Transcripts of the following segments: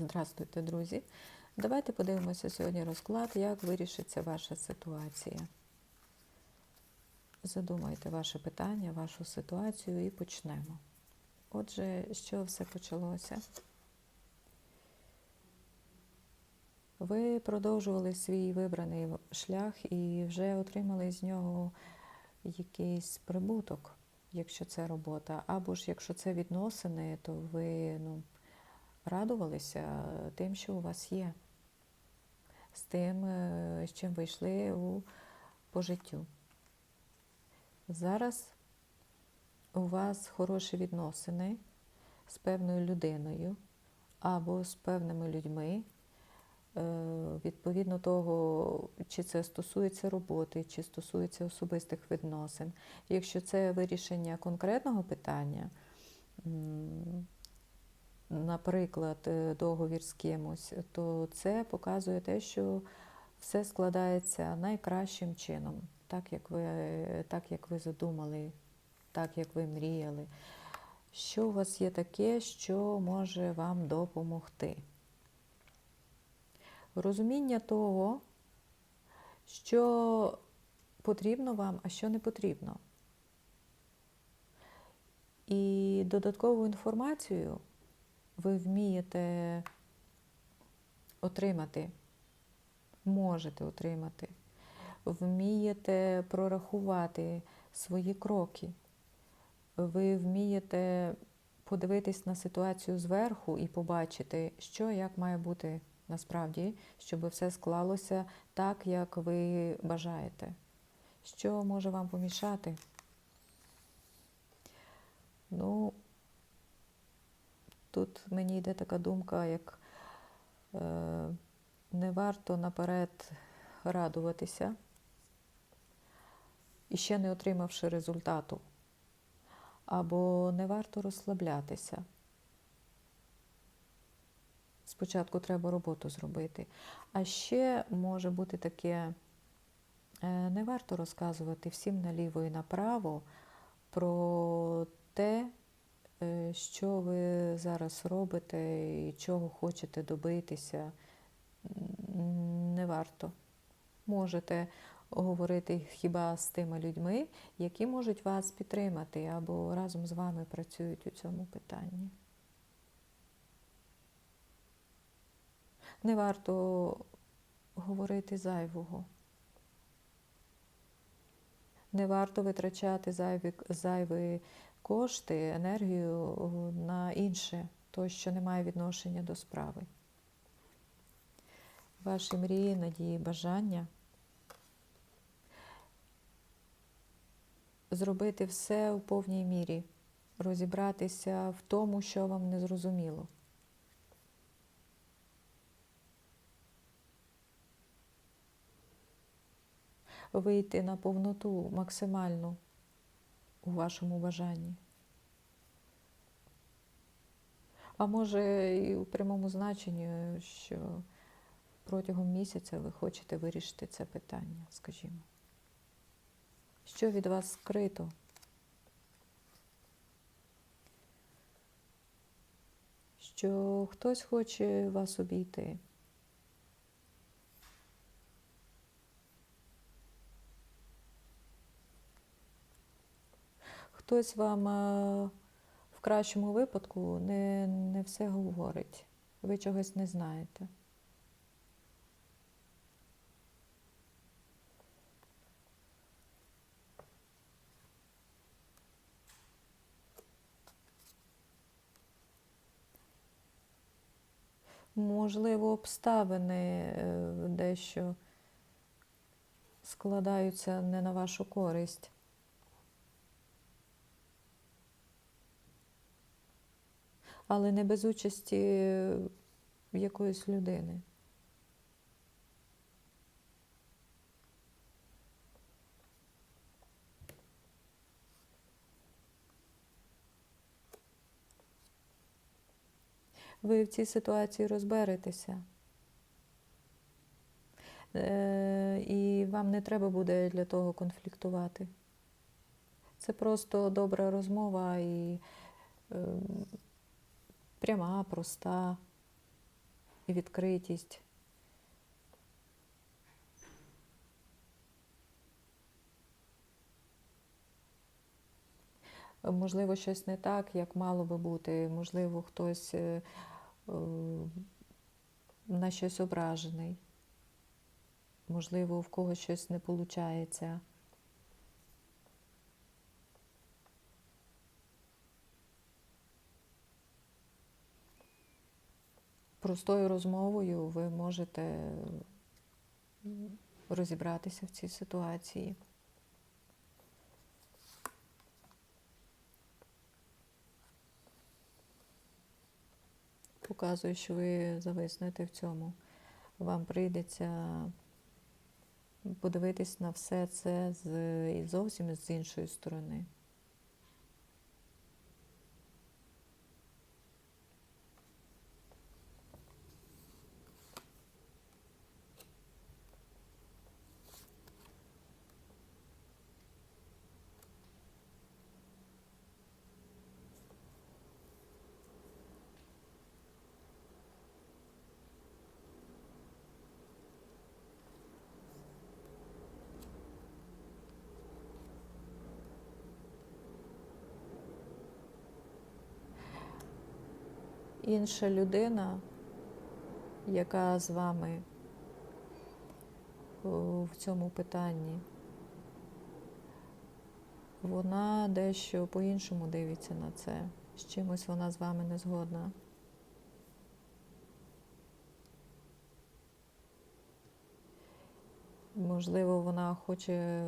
Здравствуйте, друзі! Давайте подивимося сьогодні розклад, як вирішиться ваша ситуація. Задумайте ваше питання, вашу ситуацію і почнемо. Отже, з чого все почалося? Ви продовжували свій вибраний шлях і вже отримали з нього якийсь прибуток, якщо це робота. Або ж якщо це відносини, то ви ну, радувалися тим, що у вас є, з тим, е, з чим ви йшли у, по життю. Зараз у вас хороші відносини з певною людиною або з певними людьми. Е, Відповідно того, чи це стосується роботи, чи стосується особистих відносин. Якщо це вирішення конкретного питання, наприклад, е, договір з кимось, то це показує те, що все складається найкращим чином, так як ви, так, як ви задумали, так як ви мріяли. Що у вас є таке, що може вам допомогти? Розуміння того, що потрібно вам, а що не потрібно. І додаткову інформацію ви вмієте отримати, можете отримати, вмієте прорахувати свої кроки, ви вмієте подивитись на ситуацію зверху і побачити, що як має бути насправді, щоб все склалося так, як ви бажаєте. Що може вам помішати? Ну, тут мені йде така думка, як е, не варто наперед радуватися, і ще не отримавши результату, або не варто розслаблятися. Спочатку треба роботу зробити. А ще може бути таке, е, не варто розказувати всім наліво і направо про те, що ви зараз робите і чого хочете добитися. Не варто. Можете говорити хіба з тими людьми, які можуть вас підтримати або разом з вами працюють у цьому питанні. Не варто говорити зайвого. Не варто витрачати зайві, зайві кошти, енергію на інше, то, що не має відношення до справи. Ваші мрії, надії, бажання зробити все у повній мірі, розібратися в тому, що вам не зрозуміло. Вийти на повноту максимальну у вашому бажанні. А може і у прямому значенні, що протягом місяця ви хочете вирішити це питання, скажімо. Що від вас скрито? Що хтось хоче вас обійти. Хтось вам е, в кращому випадку не, не все говорить. Ви чогось не знаєте. Можливо, обставини е, дещо складаються не на вашу користь. Але не без участі якоїсь людини. Ви в цій ситуації розберетеся. Е, І вам не треба буде для того конфліктувати. Це просто добра розмова і е, пряма, проста. і відкритість. Можливо, щось не так, як мало би бути. Можливо, хтось е, е, на щось ображений. Можливо, в когось щось не виходить. Простою розмовою ви можете розібратися в цій ситуації. Показує, що ви зависнете в цьому. Вам прийдеться подивитись на все це з, зовсім з іншої сторони. Інша людина, яка з вами в цьому питанні, вона дещо по-іншому дивиться на це. З чимось вона з вами не згодна. Можливо, вона хоче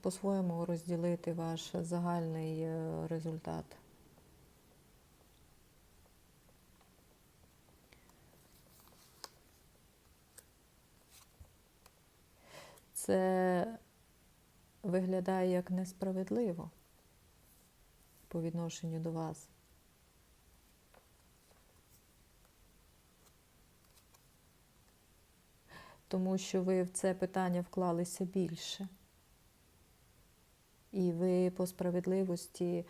по-своєму розділити ваш загальний е, результат. Це виглядає як несправедливо по відношенню до вас. Тому що ви в це питання вклалися більше. І ви по справедливості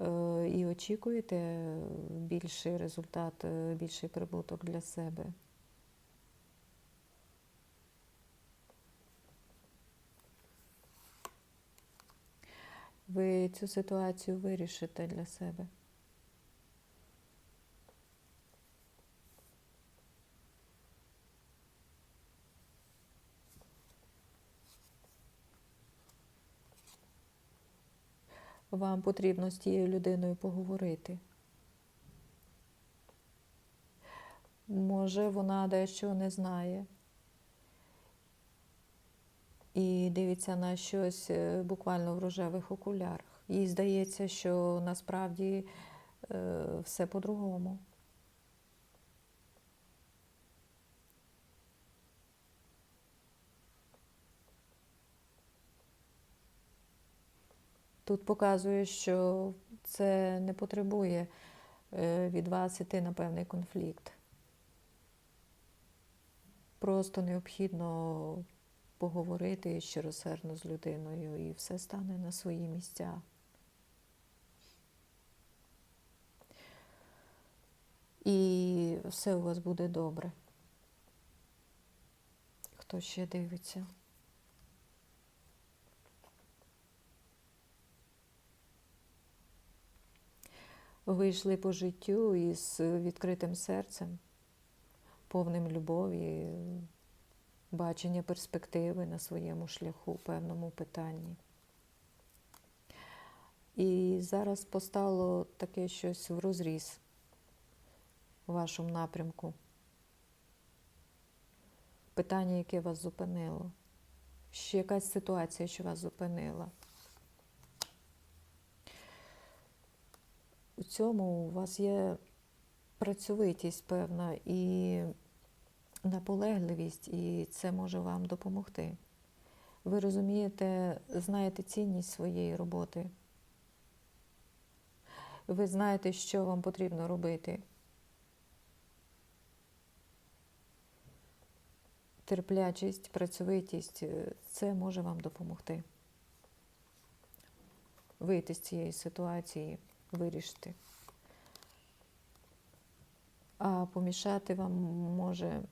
е, і очікуєте більший результат, е, більший прибуток для себе. Ви цю ситуацію вирішите для себе. Вам потрібно з тією людиною поговорити. Може, вона дещо не знає і дивиться на щось е, буквально в рожевих окулярах. Їй здається, що насправді е, все по-другому. Тут показує, що це не потребує е, від вас іти на певний конфлікт. Просто необхідно поговорити щиросердно з людиною, і все стане на свої місця. І все у вас буде добре. Хто ще дивиться? Ви йшли по життю із відкритим серцем, повним любові, бачення перспективи на своєму шляху в певному питанні. І зараз постало таке щось в розріз у вашому напрямку. Питання, яке вас зупинило. Ще якась ситуація, що вас зупинила. У цьому у вас є працьовитість певна і наполегливість, і це може вам допомогти. Ви розумієте, знаєте цінність своєї роботи. Ви знаєте, що вам потрібно робити. Терплячість, працьовитість це може вам допомогти. Вийти з цієї ситуації, вирішити. А помішати вам може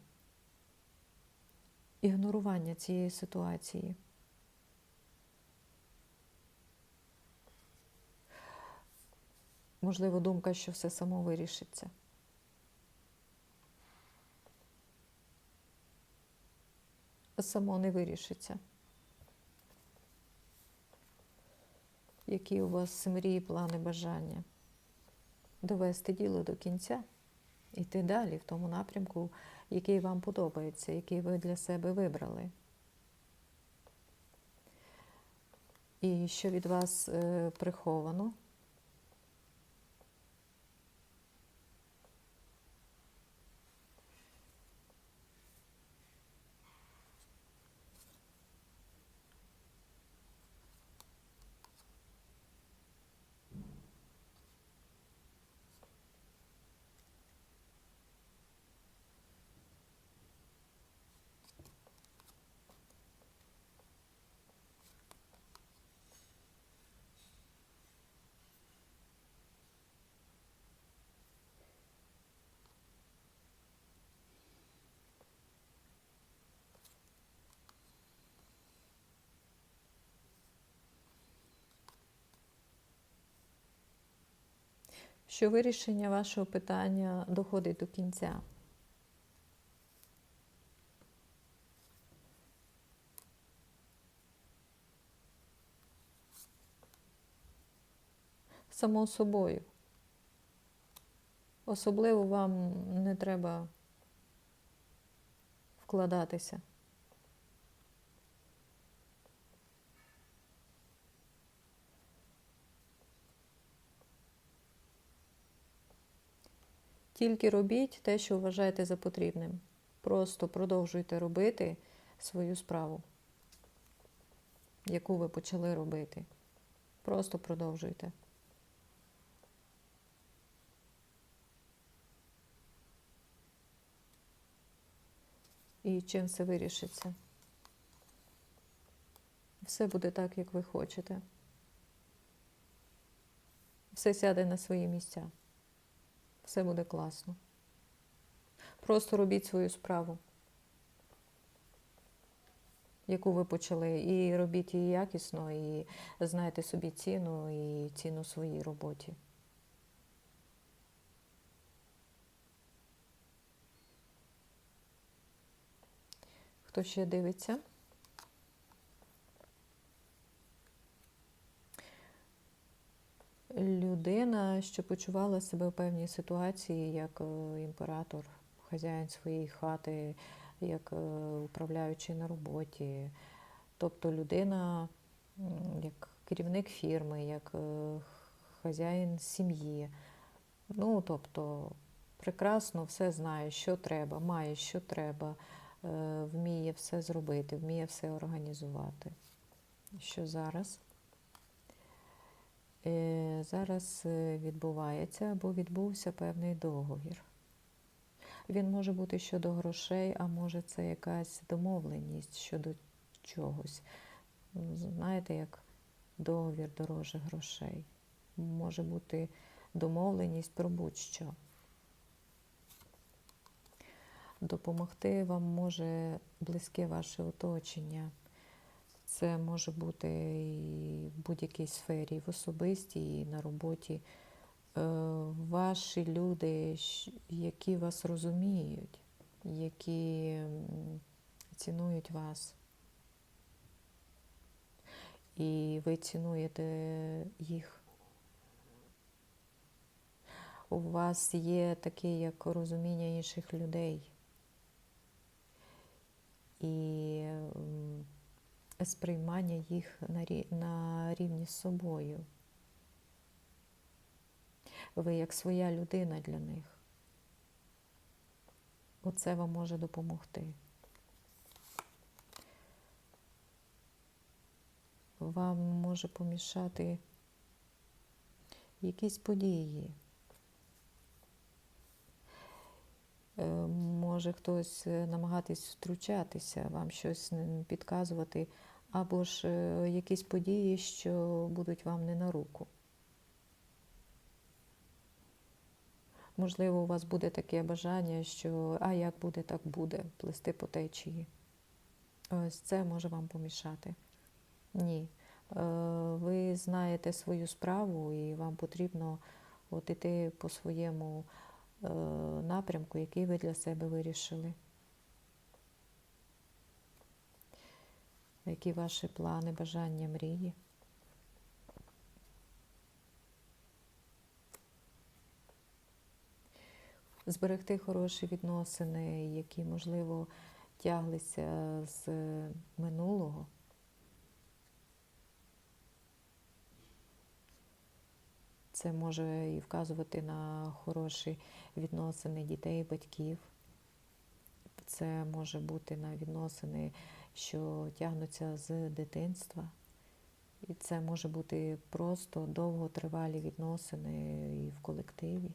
ігнорування цієї ситуації. Можливо, думка, що все само вирішиться. Само не вирішиться. Які у вас мрії, плани, бажання? Довести діло до кінця, іти далі в тому напрямку, який вам подобається, який ви для себе вибрали. І що від вас е, приховано? Що вирішення вашого питання доходить до кінця. Само собою. Особливо вам не треба вкладатися. Тільки робіть те, що вважаєте за потрібним. Просто продовжуйте робити свою справу, яку ви почали робити. Просто продовжуйте. І чим все вирішиться? Все буде так, як ви хочете. Все сяде на свої місця. Все буде класно. Просто робіть свою справу, яку ви почали. І робіть її якісно, і знайте собі ціну і ціну своїй роботі. Хто ще дивиться? Людина, що почувала себе в певній ситуації, як е, імператор, хазяїн своєї хати, як е, управляючий на роботі. Тобто людина, як керівник фірми, як е, хазяїн сім'ї. Ну, тобто, прекрасно все знає, що треба, має, що треба, вміє все зробити, вміє все організувати. Що зараз? Е, Зараз е, відбувається або відбувся певний договір. Він може бути щодо грошей, а може це якась домовленість щодо чогось. Знаєте, як договір дороже грошей. Може бути домовленість про будь-що. Допомогти вам може близьке ваше оточення. Це може бути і в будь-якій сфері, і в особистій, і на роботі. Е, Ваші люди, які вас розуміють, які цінують вас. І ви цінуєте їх. У вас є таке як розуміння інших людей. І сприймання їх на рі- на рівні з собою. Ви як своя людина для них. Оце вам може допомогти. Вам може помішати якісь події. Е, Може хтось е, намагатись втручатися, вам щось підказувати, або ж е, якісь події, що будуть вам не на руку. Можливо, у вас буде таке бажання, що а як буде, так буде, плести по течії. Ось це може вам помішати. Ні. Е, Ви знаєте свою справу, і вам потрібно от іти по своєму е, напрямку, який ви для себе вирішили. Які ваші плани, бажання, мрії? Зберегти хороші відносини, які, можливо, тяглися з минулого. Це може і вказувати на хороші відносини дітей і батьків. Це може бути на відносини, що тягнуться з дитинства. І це може бути просто довготривалі відносини і в колективі.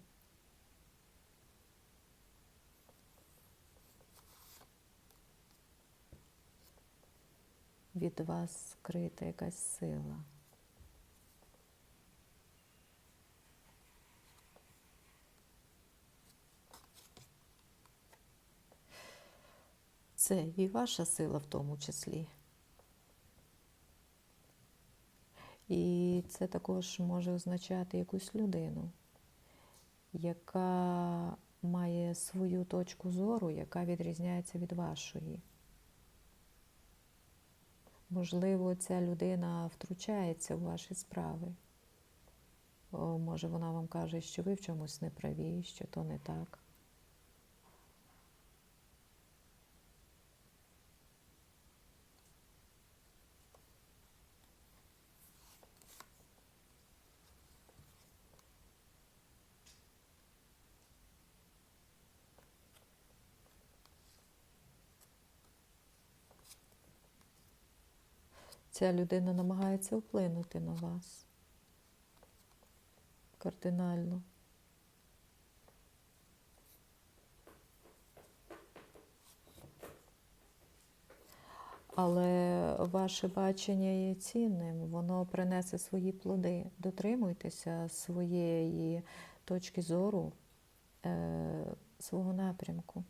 Від вас скрита якась сила. Це і ваша сила в тому числі. І це також може означати якусь людину, яка має свою точку зору, яка відрізняється від вашої. Можливо, ця людина втручається у ваші справи. Може, вона вам каже, що ви в чомусь не праві, що то не так. Ця людина намагається вплинути на вас кардинально. Але ваше бачення є цінним, воно принесе свої плоди. Дотримуйтеся своєї точки зору, е, свого напрямку.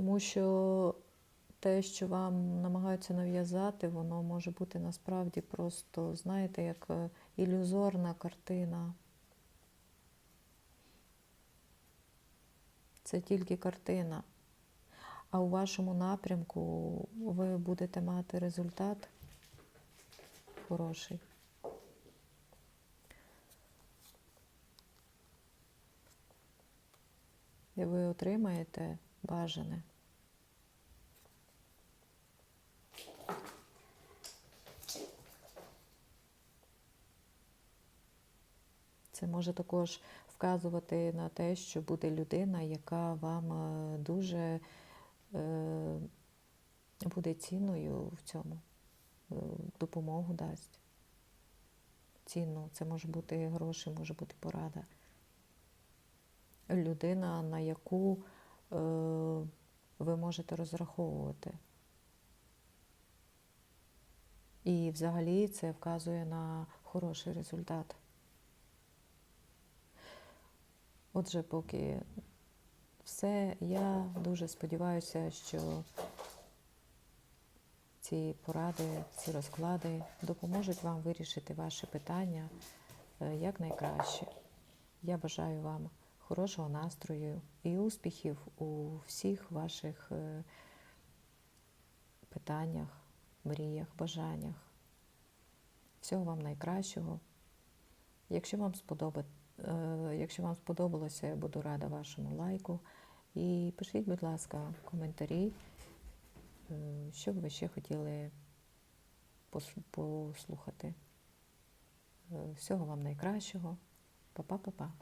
Тому що те, що вам намагаються нав'язати, воно може бути насправді просто, знаєте, як е, ілюзорна картина. Це тільки картина. А у вашому напрямку ви будете мати результат хороший. І ви отримаєте бажане. Це може також вказувати на те, що буде людина, яка вам е, дуже е, буде цінною в цьому, е, допомогу дасть. Цінну. Це може бути гроші, може бути порада. Людина, на яку ви можете розраховувати. І взагалі це вказує на хороший результат. Отже, поки все, я дуже сподіваюся, що ці поради, ці розклади допоможуть вам вирішити ваші питання е, якнайкраще. Я бажаю вам хорошого настрою і успіхів у всіх ваших е, питаннях, мріях, бажаннях. Всього вам найкращого. Якщо вам сподобається, Якщо вам сподобалося, я буду рада вашому лайку. І пишіть, будь ласка, коментарі, е, що б ви ще хотіли послухати. Е, Всього вам найкращого. Па-па-па-па.